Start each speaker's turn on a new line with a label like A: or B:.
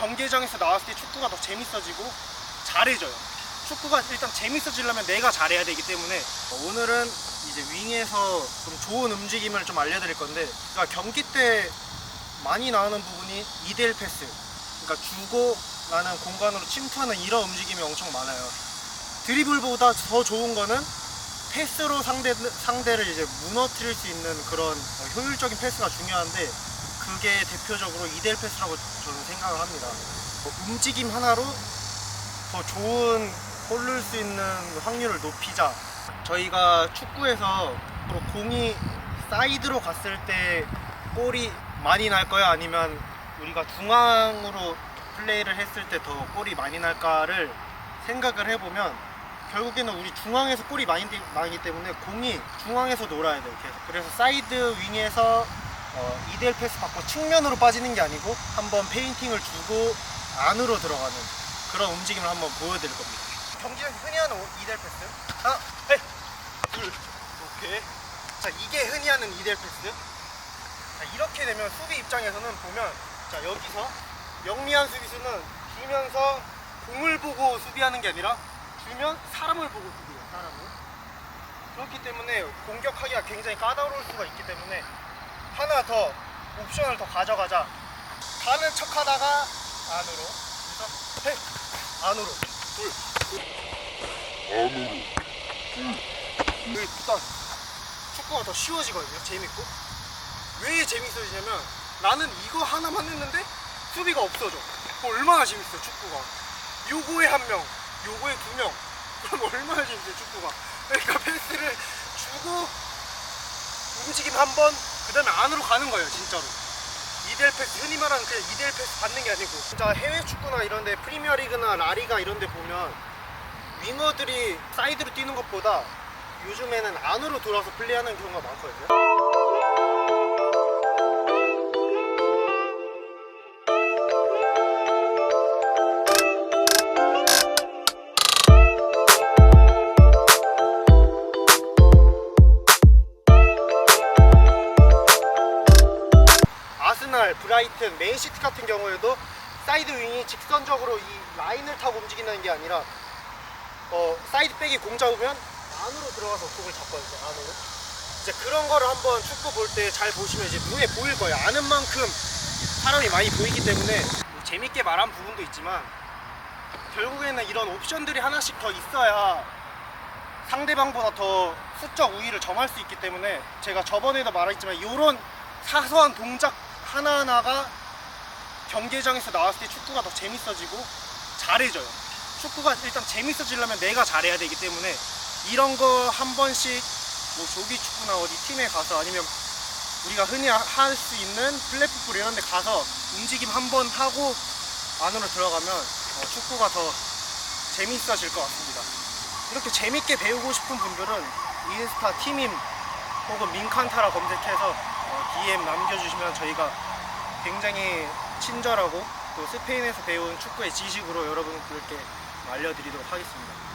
A: 경기장에서 나왔을 때 축구가 더 재밌어지고 잘해져요. 축구가 일단 재밌어지려면 내가 잘해야 되기 때문에 오늘은 이제 윙에서 좀 좋은 움직임을 좀 알려드릴 건데 그러니까 경기 때 많이 나오는 부분이 2대1 패스 그러니까 주고 나는 공간으로 침투하는 이런 움직임이 엄청 많아요 드리블보다 더 좋은 거는 패스로 상대, 상대를 이제 무너뜨릴 수 있는 그런 어, 효율적인 패스가 중요한데 그게 대표적으로 2대1 패스라고 저는 생각을 합니다. 뭐 움직임 하나로 더 좋은 골 넣을 수 있는 확률을 높이자. 저희가 축구에서 공이 사이드로 갔을 때 골이 많이 날 거야? 아니면 우리가 중앙으로 플레이를 했을 때 더 골이 많이 날까를 생각을 해보면 결국에는 우리 중앙에서 골이 많이 되- 나기 때문에 공이 중앙에서 놀아야 돼요 계속. 그래서 사이드 윙에서 어, 2대1 패스 받고 측면으로 빠지는 게 아니고 한번 페인팅을 주고 안으로 들어가는 그런 움직임을 한번 보여드릴 겁니다. 경기에서 흔히 하는 2대1 패스. 하나 둘 오케이. 자 이게 흔히 하는 2대1 패스. 자, 이렇게 되면 수비 입장에서는 보면 자 여기서 영리한 수비수는 주면서 공을 보고 수비하는 게 아니라 주면 사람을 보고 수비해요 사람을. 그렇기 때문에 공격하기가 굉장히 까다로울 수가 있기 때문에 하나 더 옵션을 더 가져가자. 가는 척 하다가 안으로. 그래서 헤 안으로. 둘. 안으로. 일단 축구가 더 쉬워지거든요 재밌고. 왜 재밌어지냐면 나는 이거 하나만 했는데 수비가 없어져. 그럼 얼마나 재밌어 축구가. 요거에 한명 요거에 두명. 그럼 얼마나 재밌어 축구가. 그러니까 패스를 주고 움직임 한번 그 다음에 안으로 가는 거예요 진짜로. 이델 패스 흔히 말하는 그냥 이델 패스 받는 게 아니고. 진짜 해외 축구나 이런 데 프리미어리그나 라리가 이런 데 보면 윙어들이 사이드로 뛰는 것보다 요즘에는 안으로 돌아서 플레이하는 경우가 많거든요 아스날, 브라이튼, 맨시티 같은 경우에도 사이드 윙이 직선적으로 이 라인을 타고 움직이는 게 아니라 어, 사이드 백이 공 잡으면 안으로 들어가서 공을 잡거든요. 안으로. 이제 그런 거를 한번 축구 볼 때 잘 보시면 이제 눈에 보일 거예요. 아는 만큼 사람이 많이 보이기 때문에 뭐 재밌게 말한 부분도 있지만 결국에는 이런 옵션들이 하나씩 더 있어야 상대방보다 더 수적 우위를 점할 수 있기 때문에 제가 저번에도 말했지만 이런 사소한 동작 하나하나가 경기장에서 나왔을 때 축구가 더 재밌어지고 잘해져요. 축구가 일단 재밌어지려면 내가 잘해야 되기 때문에 이런 거 한 번씩 뭐 조기 축구나 어디 팀에 가서 아니면 우리가 흔히 할 수 있는 플랫풋볼 이런 데 가서 움직임 한 번 하고 안으로 들어가면 어, 축구가 더 재밌어질 것 같습니다. 이렇게 재밌게 배우고 싶은 분들은 인스타 팀임 혹은 민칸타라 검색해서 어, DM 남겨주시면 저희가 굉장히 친절하고 또 스페인에서 배운 축구의 지식으로 여러분들께 알려드리도록 하겠습니다.